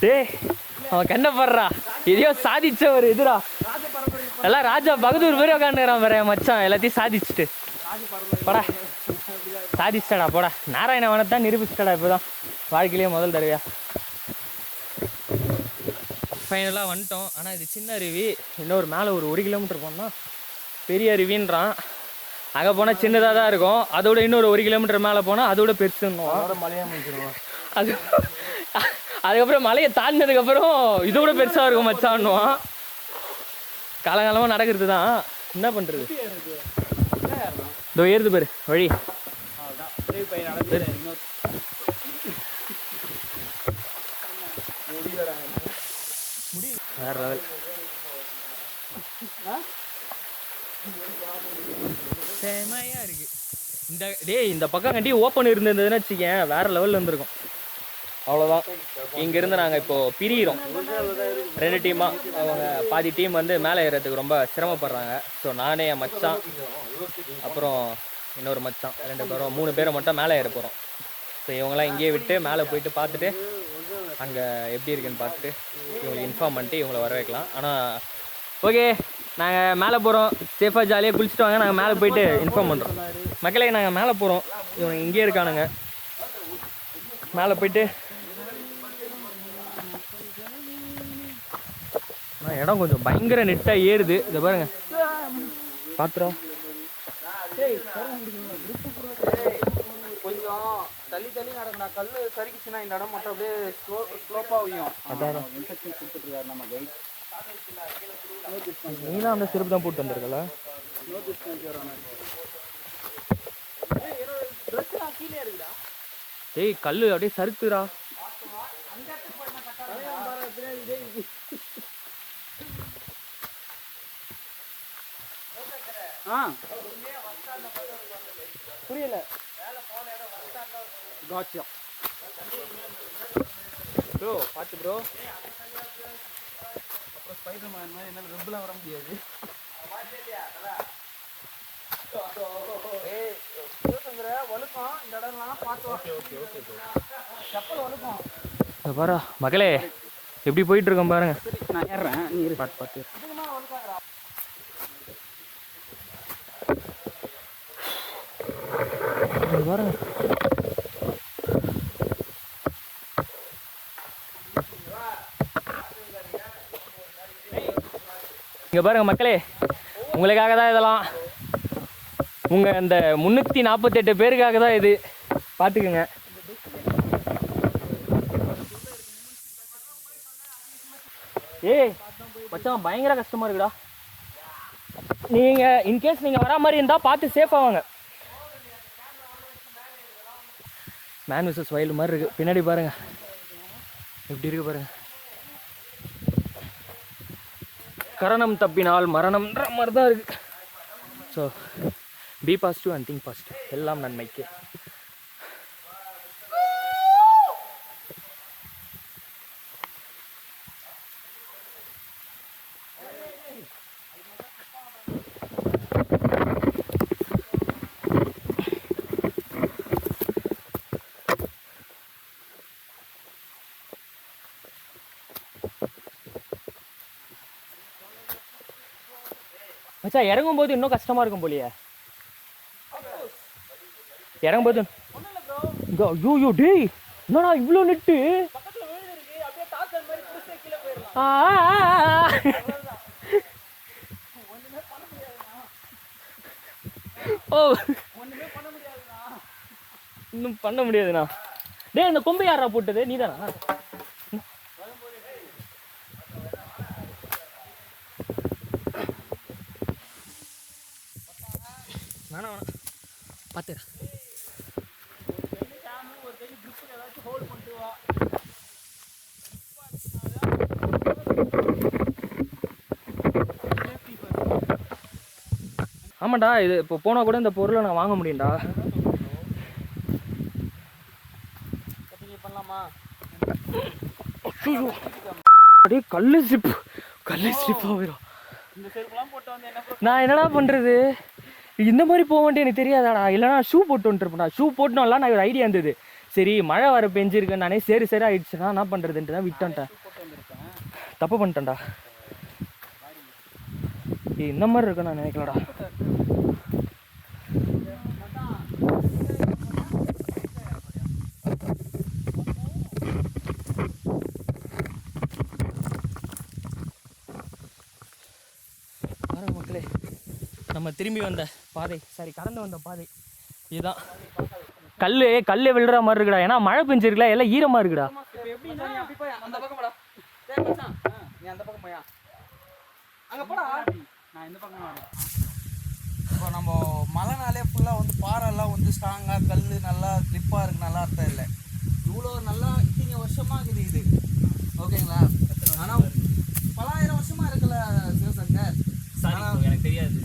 டேய் அவன் கண்ண படுறா. எதையோ சாதிச்ச ஒரு இதுடா. எல்லாம் ராஜா பகதூர் மாதிரி உட்காந்துக்கிறான் வேற மச்சான். எல்லாத்தையும் சாதிச்சுட்டு. போடா. சாதிச்சிட்டடா போடா. நாராயண வனத்தான் நிரூபிச்சிட்டடா இப்போதான். வாழ்க்கையிலேயே முதல் தடவையா. ஃபைனலாக வந்துட்டோம். ஆனால் இது சின்ன அருவி. இன்னொரு மேலே ஒரு ஒரு கிலோமீட்டர் போனால் பெரிய அருவின்றான். அங்கே போனால் சின்னதாக தான் இருக்கும். அதோட இன்னொரு ஒரு கிலோமீட்டர் மேலே போனால் அதோட பெருசுன்னுவோம் மலையா முடிச்சிருவோம் அது அதுக்கப்புறம் மலையை தாண்டினதுக்கப்புறம் இதோட பெருசாக இருக்கும் மச்சான்னுவான். காலங்காலமாக நடக்கிறது தான் என்ன பண்ணுறது இதோ ஏறுது பாரு வழி. வேற லெவல் செமையா இருக்கு. இந்த டேய் இந்த பக்கம் கண்டி ஓப்பன் இருந்திருந்ததுன்னு வச்சுக்கேன் வேற லெவல்ல இருந்திருக்கும். அவ்வளோதான் இங்கேருந்து நாங்கள் இப்போ பிரியிறோம். ரெண்டு டீமாக அவங்க பாதி டீம் வந்து மேலே ஏறதுக்கு ரொம்ப சிரமப்படுறாங்க. ஸோ நானே என் மச்சான் அப்புறம் இன்னொரு மச்சான் ரெண்டு பேரும் மூணு பேரை மட்டும் மேலே ஏற போகிறோம் ஸோ இவங்கெல்லாம் இங்கேயே விட்டு மேலே போயிட்டு பார்த்துட்டு அங்கே எப்படி இருக்குன்னு பார்த்துட்டு இவங்களுக்கு இன்ஃபார்ம் பண்ணிட்டு இவங்கள வர வைக்கலாம் ஆனால் ஓகே நாங்கள் மேலே போகிறோம் சேஃபாக ஜாலியாக குளிச்சுட்டு வாங்க. நாங்கள் மேலே போயிட்டு இன்ஃபார்ம் பண்ணுறோம் மக்களே நாங்கள் மேலே போகிறோம் இவங்க இங்கேயே இருக்கானுங்க. மேலே போயிட்டு. ஆனா இடம் கொஞ்சம் பயங்கர நெட்டாக ஏறுது. இதை பாருங்க. பார்த்துறோம் கொஞ்சம் தள்ளி தள்ளி நடக்கணும் கல்லு சறுக்கிச்சுன்னா இந்த இடம் மட்டும் அப்படியே ஸ்லோ ஸ்லோப்பாக அதான். கைட் நீலாம் அந்த செருப்பு தான் போட்டு வந்திருக்கல? டேய் கல்லு அப்படியே சறுக்குறா புரியல. காட்சியா ப்ரோ பார்த்து ப்ரோ. அப்புறம் ஸ்பைடர் மேன் மாதிரி என்னால் வெப்பில் வர முடியாது. ஏய் சிவசங்கர வழுக்கம் இந்த இடம்லாம் பார்த்து ஓகே ஓகே ஓகே செப்பல் வழுக்கம் இதை பாரு மகளே எப்படி போயிட்டு இருக்கோம் பாருங்க. நான் ஏறுறேன் நீ பார்த்து இங்க பாருங்க. இங்கே பாருங்கள் மக்களே உங்களுக்காக தான் இதெல்லாம். உங்கள் அந்த முந்நூற்றி நாற்பத்தெட்டு பேருக்காக தான் இது. பார்த்துக்குங்க ஏய் மச்சான் பயங்கர கஷ்டமாக இருக்குடா. நீங்கள் இன்கேஸ் நீங்கள் வரா மாதிரி இருந்தால் பார்த்து சேஃபாக வாங்க. மேன் விசஸ் வயல் மாதிரி இருக்குது பின்னாடி பாருங்கள் எப்படி இருக்கு பாருங்கள் கரணம் தப்பினால் மரணம்ன்ற மாதிரி தான் இருக்குது so be positive and think positive எல்லாம் நன்மைக்கு. இறங்கும் போது இன்னும் கஷ்டமா இருக்கும் போலியே. இறங்கும் போது ஐயோ ஐயோ டேய் என்னடா இவ்வளோ நெட்டு? ஓ. இன்னும் பண்ண முடியாதுண்ணா. டேய் இந்த கொம்பு யாரா போட்டது? நீதானா? பார்த்துக்கிறேன் ஆமாண்டா இது இப்போ போனால் கூட இந்த பொருளை நான் வாங்க முடியும்டா. அப்படியே கல்லு ஸ்லிப் கல்லு ஸ்லிப் ஆகிடும் இந்த செருப்புலாம் போட்டு வந்து என்ன நான் என்னடா பண்ணுறது இந்த மாதிரி போக வேண்டிய எனக்கு தெரியாதாடா. இல்லைனா ஷூ போட்டு வந்துருப்பேன் ஷூ போட்டோம்லாம் நான் ஒரு ஐடியா இருந்தது. சரி மழை வர பெஞ்சிருக்கேன் நானே சரி சரி ஆயிடுச்சுன்னா என்ன பண்ணுறதுன்ட்டு தான் விட்டேன்ட்டேன் தப்பு பண்ணிட்டேன்டா. ஏய் இந்த மாதிரி இருக்கும் நான் நினைக்கலடா. மக்களே. நம்ம திரும்பி வந்த பாதை. சாரி கடந்து வந்த பாதை. இதுதான். கல் கல் விழுற மாதிரி இருக்குடா. ஏன்னா மழை பெஞ்சிருக்குல எல்லாம் ஈரமா இருக்குடா. இப்போ எப்படி நீ அப்படி போய்? அந்த பக்கம் போடா. டேய் மச்சான். நீ அந்த பக்கம் போயா? அங்க போடா. நான் இந்த பக்கம் வரேன். இப்போ நம்ம மழைனாலே ஃபுல்லாக வந்து பாறைலாம் வந்து ஸ்ட்ராங்காக கல் நல்லா க்ரிப்பாக இருக்கு. நல்லா அர்த்தம் இல்லை. இவ்வளோ நல்லா இத்தனை வருஷமாக இருக்குது இது. ஓகேங்களா? ஆனால் பலாயிரம் வருஷமாக இருக்குல்ல சிவசங்கர்? எனக்கு தெரியாது.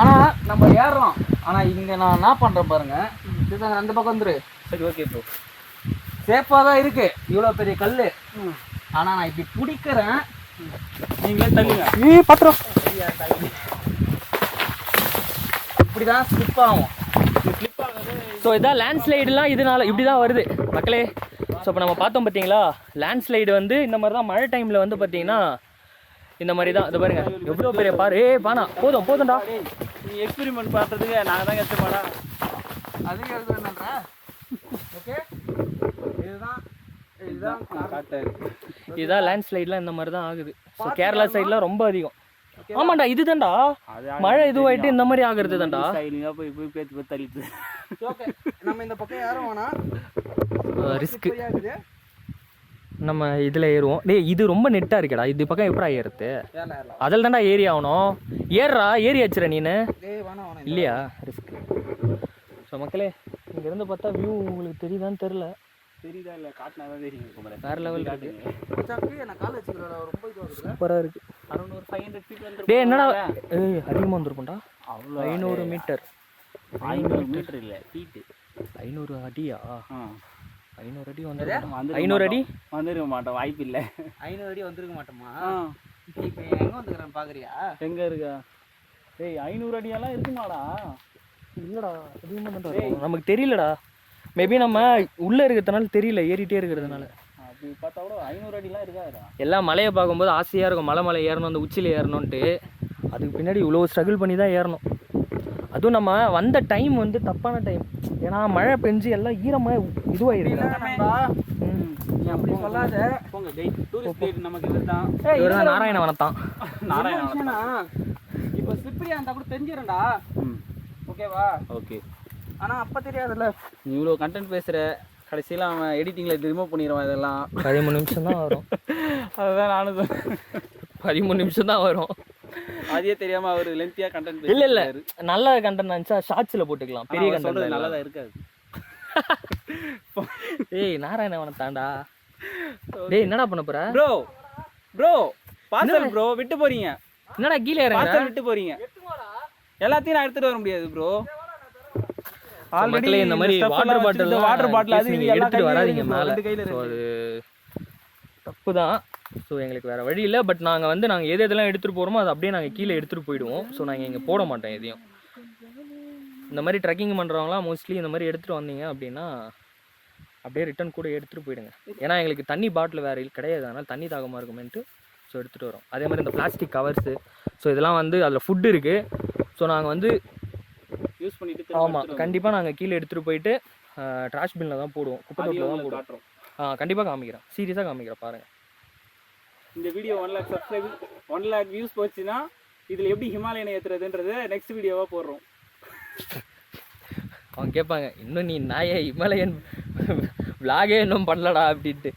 ஆனால் நம்ம ஏறுறோம். ஆனால் இங்கே நான் என்ன பண்ணுறேன் பாருங்க. சிவசங்கர் அந்த பக்கம் வந்துரு. சரி ஓகே ப்ரோ சேஃபாக தான் இருக்கு. இவ்வளோ பெரிய கல் ஆனால் நான் இப்படி பிடிக்கிறேன். நீங்களே தள்ளுங்க. ஈ பத்திரம். இப்படி தான் ஸ்லிப் ஆகும் ஸோ இதான் லேண்ட்ஸ்லைடுலாம் இதனால இப்படி தான் வருது. மக்களே ஸோ இப்போ நம்ம பார்த்தோம் பார்த்தீங்களா லேண்ட்ஸ்லைடு வந்து இந்த மாதிரி தான் மழை டைமில் வந்து பார்த்தீங்கன்னா இந்த மாதிரி தான் இது பாருங்க. எவ்வளோ பெரிய பாரு. ஏ பானா போதும் போதும்டா. நீ எக்ஸ்பெரிமெண்ட் பண்ணுறதுக்கு நாங்கள் தான் கஷ்டப்படா. அதுக்கு ஓகே இதுதான் இதுதான் காட்டாரு இதுதான் லேண்ட்ஸ்லைட்லாம் இந்த மாதிரி தான் ஆகுது ஸோ கேரளா சைட்லாம் ரொம்ப அதிகம். ஆமாண்டா இதுதான்டா. மழை இதுவாயிட்டு இந்த மாதிரி ஆகுறது தான்டா. போய் போய் பேத்து போய் தள்ளிட்டு. நம்ம இந்த பக்கம் யாரும் வேணா ரிஸ்க்கு ஆகுது. நம்ம இதில் ஏறுவோம். டேய் இது ரொம்ப நெட்டாக இருக்குடா. இது பக்கம் எப்படா ஏறலாம் அதில் தான்டா ஏறி ஆகணும். ஏறுறா ஏறி வச்சுற நீனு. இல்லையா? ரிஸ்க் ஸோ மக்களே இங்கேருந்து பார்த்தா வியூ உங்களுக்கு தெரியுதான்னு தெரில தெரியுதா இல்லை காட்டினா தான் தெரியும் வேற லெவல் சூப்பராக இருக்கு. அறுநூறு ஃபைவ் ஹண்ட்ரட் ஃபீட் டேய் என்னடா? ஏய் அதிகமாக வந்திருக்கும்டா. அவ்வளோ ஐநூறு மீட்டர். ஐநூறு மீட்டர் இல்லை ஃபீட்டு ஐநூறு அடியா? ஆ. ஐநூறு அடி வந்து ஐநூறு அடி? வந்துருக்க மாட்டோம். வாய்ப்பு இல்லை. ஐநூறு அடி வந்திருக்க மாட்டோமா? இப்போ எங்கே வந்துக்கிறேன் பார்க்குறியா எங்க இருக்கா? டேய் ஐநூறு அடியெல்லாம் இருக்குமாடா? இல்லைடா அதிகமாக நமக்கு தெரியலடா. மேபி நம்ம உள்ளே இருக்கிறதுனால தெரியல ஏறிட்டே இருக்கிறதுனால. அப்படி பார்த்தா கூட ஐநூறு அடிலாம் இருக்காதுடா. எல்லாம் மலையை பார்க்கும்போது ஆசையாக இருக்கும். மலை மலை ஏறணும் அந்த உச்சியில் ஏறணுன்ட்டு அதுக்கு பின்னாடி இவ்வளோ ஸ்ட்ரகிள் பண்ணி தான் ஏறணும். அதுவும் நம்ம வந்த டைம் வந்து தப்பான டைம் ஏன்னா மழை பெஞ்சு எல்லாம் ஈரமாக இதுவாயிருக்கு அப்படி சொல்லாத. போங்க டேய் டூரிஸ்ட் கைடு நமக்கு இதுதான். இவர் தான் நாராயணவனம் தான் நாராயணா இப்போ ஸ்லிப்பரியா இருந்தால் கூட தெரிஞ்சிடண்டா ம். ஓகேவா? ஓகே. ஆனால் அப்போ தெரியாதுல்ல. நீ இவ்வளோ கண்டென்ட் பேசுகிற கடைசியில் அவன் எடிட்டிங்கில் ரிமூவ் பண்ணிடுவான் இதெல்லாம். பதிமூணு நிமிஷம் தான் வரும். அதுதான் நானும். பதிமூணு நிமிஷம் தான் வரும். அதே தெரியாமல் அவர் லென்த்தியாக கண்டென்ட் இல்லை இல்லை. நல்ல கண்டென்ட் நினச்சா ஷார்ட்ஸில் போட்டுக்கலாம். பெரிய கண்டென்ட் நல்லதா இருக்காது. ஏய் நாராயணவனம் தாண்டா. டேய் என்னடா பண்ண போற? ப்ரோ ப்ரோ பார்சல் ப்ரோ விட்டு போறீங்க. என்னடா கீழே இறங்குற? பார்சல் விட்டு போறீங்க. எல்லாத்தையும் நான் எடுத்துட்டு வர முடியாது ப்ரோ மக்களே இந்த மாதிரி வாட்டர் பாட்டில் வாட்டர் பாட்டில் அது எல்லா எடுத்துட்டு வராதீங்க. மேலே. தப்பு தான் ஸோ எங்களுக்கு வேற வழி இல்லை. பட் நாங்கள் வந்து நாங்கள் எது எதெல்லாம் எடுத்துகிட்டு போகிறோமோ அதை அப்படியே நாங்கள் கீழே எடுத்துகிட்டு போயிடுவோம். ஸோ நாங்கள் இங்கே போட மாட்டோம் எதையும். இந்த மாதிரி ட்ரெக்கிங் பண்ணுறவங்களாம் மோஸ்ட்லி இந்த மாதிரி எடுத்துகிட்டு வந்தீங்க அப்படின்னா அப்படியே ரிட்டர்ன் கூட எடுத்துகிட்டு போயிடுங்க. ஏன்னா எங்களுக்கு தண்ணி பாட்டில் வேறு கிடையாது. அதனால் தண்ணி தாகமாக இருக்குமேன்ட்டு ஸோ எடுத்துகிட்டு வரோம். அதே மாதிரி இந்த பிளாஸ்டிக் கவர்ஸு ஸோ இதெல்லாம் வந்து அதில் ஃபுட்டு இருக்குது ஸோ நாங்கள் வந்து யூஸ் பண்ணிட்டு ஆமாம் கண்டிப்பாக நாங்கள் கீழே எடுத்துகிட்டு போயிட்டு ட்ராஷ் பின்னில் தான் போடுவோம். குப்பை தொட்டில் தான் போடுவோம். ஆ கண்டிப்பாக காமிக்கிறேன் சீரியஸாக காமிக்கிறேன் பாருங்கள் இந்த video one lakh subscribe one lakh views போச்சுன்னா இதில் எப்படி ஹிமாலயனை ஏற்றுறதுன்றதை நெக்ஸ்ட் வீடியோவாக போடுறோம். அவங்க கேட்பாங்க இன்னும் நீ நாயே இமலயன் விலாகே இன்னும் பண்ணலடா அப்படின்ட்டு.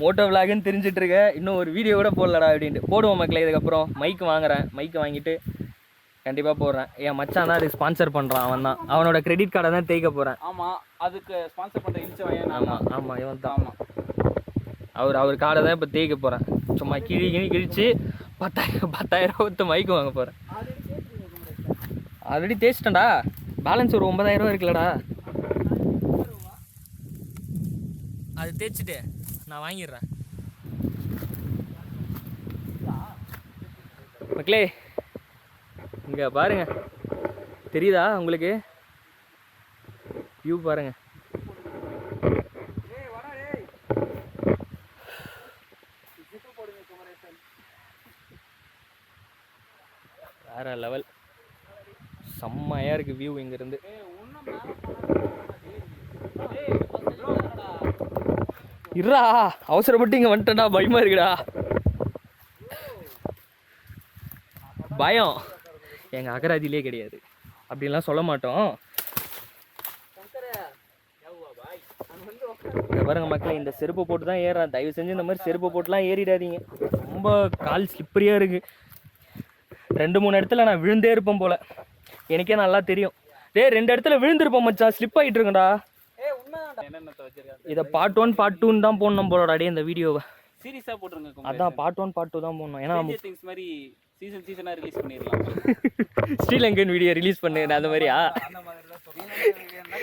மோட்டோ விலாகுன்னு தெரிஞ்சிட்டு இருக்க இன்னும் ஒரு வீடியோ கூட போடலடா அப்படின்ட்டு. போடுவோம் மக்களே இதுக்கப்புறம் மைக் வாங்குறேன். மைக் வாங்கிட்டு கண்டிப்பாக போடுறேன். என் மச்சான் தான் அதுக்கு ஸ்பான்சர் பண்ணுறான் அவன் தான். அவனோட கிரெடிட் கார்டை தான் தேய்க்க போகிறேன் ஆமாம் அதுக்கு ஸ்பான்சர் பண்ணுற வயன் ஆமாம் ஆமாம் இவன் தான். ஆமாம் அவர் அவர் காடை தான் இப்போ தேய்க்க போகிறேன் சும்மா கிழி கிழி கிழிச்சு பத்தாயிரம் பத்தாயிரம் ரூபா மைக்கு வாங்க போகிறேன் ஆல்ரெடி தேய்ச்சிட்டேன்டா. பேலன்ஸ் ஒரு ஒன்பதாயிரம் ரூபா இருக்குல்லடா. அது தேய்ச்சிட்டு நான் வாங்கிடுறேன். மக்களே இங்கே பாருங்கள் தெரியுதா உங்களுக்கு? வியூ பாருங்க செம்மையாக இருக்குது வியூ இங்கேருந்து. இருடா அவசரப்பட்டு இங்கே வந்துட்டேன்டா பயமா இருக்குடா. பயம். எங்கள் அகராதிலே கிடையாது. அப்படின்லாம் சொல்ல மாட்டோம். பாருங்க மக்களை இந்த செருப்பு போட்டு தான் ஏறான் தயவு செஞ்சு இந்த மாதிரி செருப்பு போட்டுலாம் ஏறிடாதீங்க. ரொம்ப கால் ஸ்லிப்பரியாக இருக்குது ரெண்டு மூணு இடத்துல நான் விழுந்தே இருப்பேன் போல. எனக்கே நல்லா தெரியும். டேய் ரெண்டு இடத்துல விழுந்திருப்போம் மச்சான். ஸ்லிப் ஆகிட்டு ஏய் வச்சிருக்காங்க இதை பார்ட் ஒன் பார்ட் டூன்னு தான் போடணும் போலடா டே இந்த வீடியோவை சீரியஸா போட்டுருங்க அதான் பார்ட் ஒன் பார்ட் டூ தான் போடணும். ஏன்னா திங்ஸ் மாதிரி சீசன் சீசனா ரிலீஸ் பண்ணிடலாம். ஸ்ரீலங்கன் வீடியோ ரிலீஸ் பண்ணு அந்த மாதிரியா? அந்த மாதிரி தான் சொல்றேன்.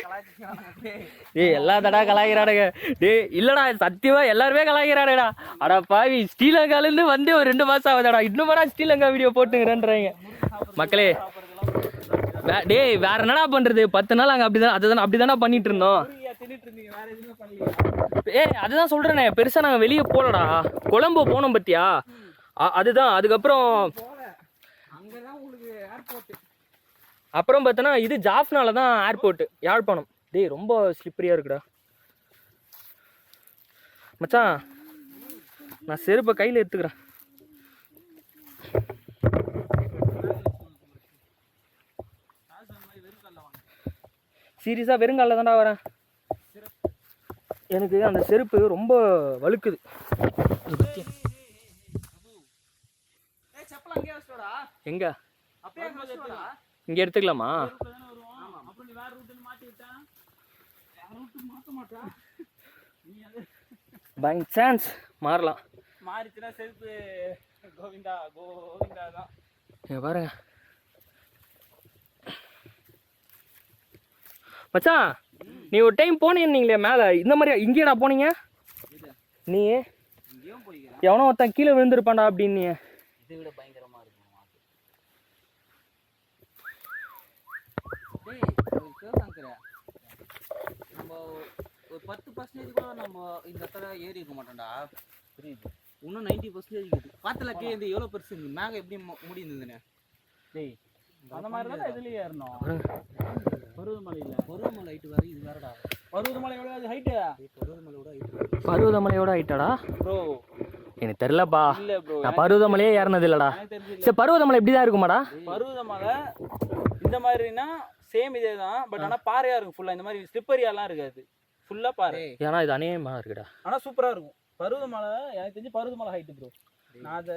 கலாய்ச்சிக்கிறானுங்க டேய் எல்லா தடா கலாய்க்கிறானுங்க. டேய் இல்லடா சத்தியமா எல்லாருமே கலாய்க்கிறானுடா அடா பாவி ஸ்ரீலங்காலேருந்து வந்து ஒரு ரெண்டு மாசம் ஆகுதுடா. இன்னுமாடா ஸ்ரீலங்கா வீடியோ போட்டுங்கிறேன்றாங்க. மக்களே டேய் வேற என்னடா பண்றது? பத்து நாள் அங்கே அப்படிதான் அதுதான் அப்படிதானே பண்ணிட்டு இருந்தோம். ஏய் அதுதான் சொல்றேனே பெருசா நாங்கள் வெளியே போகலடா. கொழம்பு போனோம் பத்தியா? அதுதான் அதுக்கப்புறம் அப்புறம் பார்த்தோன்னா இது ஜாஃப்னால தான் ஏர்போர்ட் யாழ்ப்பாணம். டேய் ரொம்ப ஸ்லிப்பரியாக இருக்குடா. மச்சான் நான் செருப்பை கையில் எடுத்துக்கிறேன். சீரியஸாக வெறுங்காலில் தான்டா வரேன். எனக்கு அந்த செருப்பு ரொம்ப வழுக்குது. எங்க? இங்கே எடுத்துக்கலாமா? பை சான்ஸ் மாறலாம். மாறிச்சுன்னா செருப்பு கோவிந்தா கோவிந்தா தான். பாருங்க. மச்சான் நீ ஒரு டைம் போனீங்களே மேலே. இந்த மாதிரி இங்கேடா போனீங்க? நீ? எவனோ ஒருத்தன் கீழே விழுந்திருப்பான்டா அப்படின்னு இதை விட பயங்கரமாக இருக்கும் நம்ம ஒரு பத்து பர்சன்டேஜ் கூட நம்ம இந்த இடத்துல ஏறி இருக்க மாட்டோம்டா புரியுது இன்னும் நைன்டி பர்சன்டேஜ் இருக்குது காத்துல கே இந்த எவ்வளோ பெருசு மேக எப்படி மு- டேய் அந்த மாதிரி தான் இதுலயே ஏறணும். பருவமலையில பருவமலை ஹைட்டு வேற இது வேறடா. பருவமலை எவ்வளோ அது ஹைட்டு பருவமலையோட ஹைட்டு பருவதமலையோட ஆயிட்டாடா ப்ரோ எனக்கு ப்ரோ நான் பருவதமலையே ஏறினது இல்லடா சரி பருவதமலை இப்படி தான் இருக்குமாடா பருவதமலை இந்த மாதிரினா சேம் இதே தான் பட் ஆனா பாறையா இருக்கும் ஃபுல்லா இந்த மாதிரி ஸ்லிப்பரியாலாம் இருக்காது. ஃபுல்லா பாறை. ஏன்னா இது அநேகமாக இருக்குடா. ஆனா சூப்பரா இருக்கும். பருவதமலை எனக்கு தெரிஞ்சு பருவதமலை ஹைட் ப்ரோ நான் அதை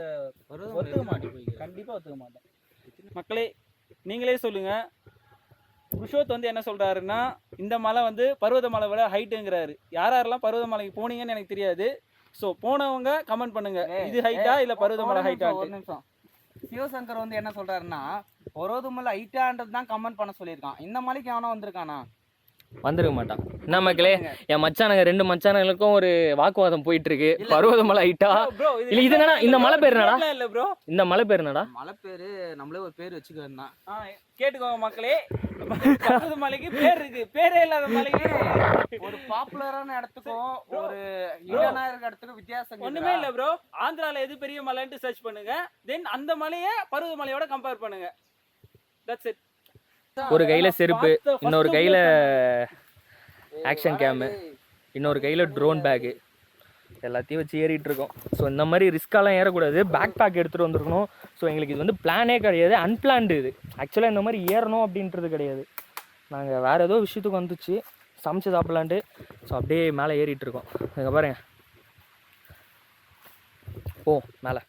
ஒத்துக்க மாட்டி மாட்டேன் போய்க்கிறேன். கண்டிப்பா ஒத்துக்க மாட்டேன். மக்களே நீங்களே சொல்லுங்க. புருஷோத் வந்து என்ன சொல்றாருன்னா இந்த மலை வந்து பருவதமலை விட ஹைட்டுங்கிறாரு யார் யாரெல்லாம் பருவதமலைக்கு போனீங்கன்னு எனக்கு தெரியாது. ஸோ போனவங்க கமெண்ட் பண்ணுங்க. இது ஹைட்டா இல்ல பருவதமலை ஒரு ஹைட்டா ஒரு நிமிஷம். சிவசங்கர் வந்து என்ன சொல்றாருன்னா பருவதமலை ஹைட்டான்றது தான் கமெண்ட் பண்ண சொல்லியிருக்கான். இந்த மலைக்கு எவனோ வந்திருக்கானா? வந்திருக்க மாட்டான். என்ன மக்களே என் மச்சானுங்க ரெண்டு மச்சானுங்களுக்கும் ஒரு வாக்குவாதம் போயிட்டு இருக்கு பருவதமலை ஆயிட்டா? ப்ரோ இல்ல இது என்னடா இந்த மலை பேர் என்னடா? இல்ல ப்ரோ. இந்த மலை பேர் என்னடா? மலை பேரு நம்மளே ஒரு பேர் வச்சுக்கிறோம் தான். கேட்டுக்கோங்க மக்களே. பருவதமலைக்கு பேர் இருக்கு. பேரே இல்லாத மலைக்கு ஒரு பாப்புலரான இடத்துக்கும் ஒரு ஈடான இருக்க இடத்துக்கும் வித்தியாசம் ஒண்ணுமே இல்ல ப்ரோ. ஆந்திரால எது பெரிய மலைன்ட்டு சர்ச் பண்ணுங்க. தென் அந்த மலையை பருவதமலையோட கம்பேர் பண்ணுங்க. தட்ஸ் இட் ஒரு கையில செருப்பு இன்னொரு கையில ஆக்ஷன் கேமு இன்னொரு கையில ட்ரோன் பேகு எல்லாத்தையும் வச்சு ஏறிட்டு இருக்கோம். ஸோ இந்த மாதிரி ரிஸ்க்காலாம் ஏறக்கூடாது. பேக் பேக் எடுத்துகிட்டு வந்திருக்கணும். ஸோ எங்களுக்கு இது வந்து பிளானே கிடையாது. அன்பிளான்டு இது. ஆக்சுவலாக இந்த மாதிரி ஏறணும் அப்படின்றது கிடையாது. நாங்கள் வேறு ஏதோ விஷயத்துக்கு வந்துச்சு. சமைச்சு சாப்பிட்லான்ட்டு. ஸோ அப்படியே மேலே ஏறிட்டு இருக்கோம். இங்கே பாருங்க. ஓ மேலே.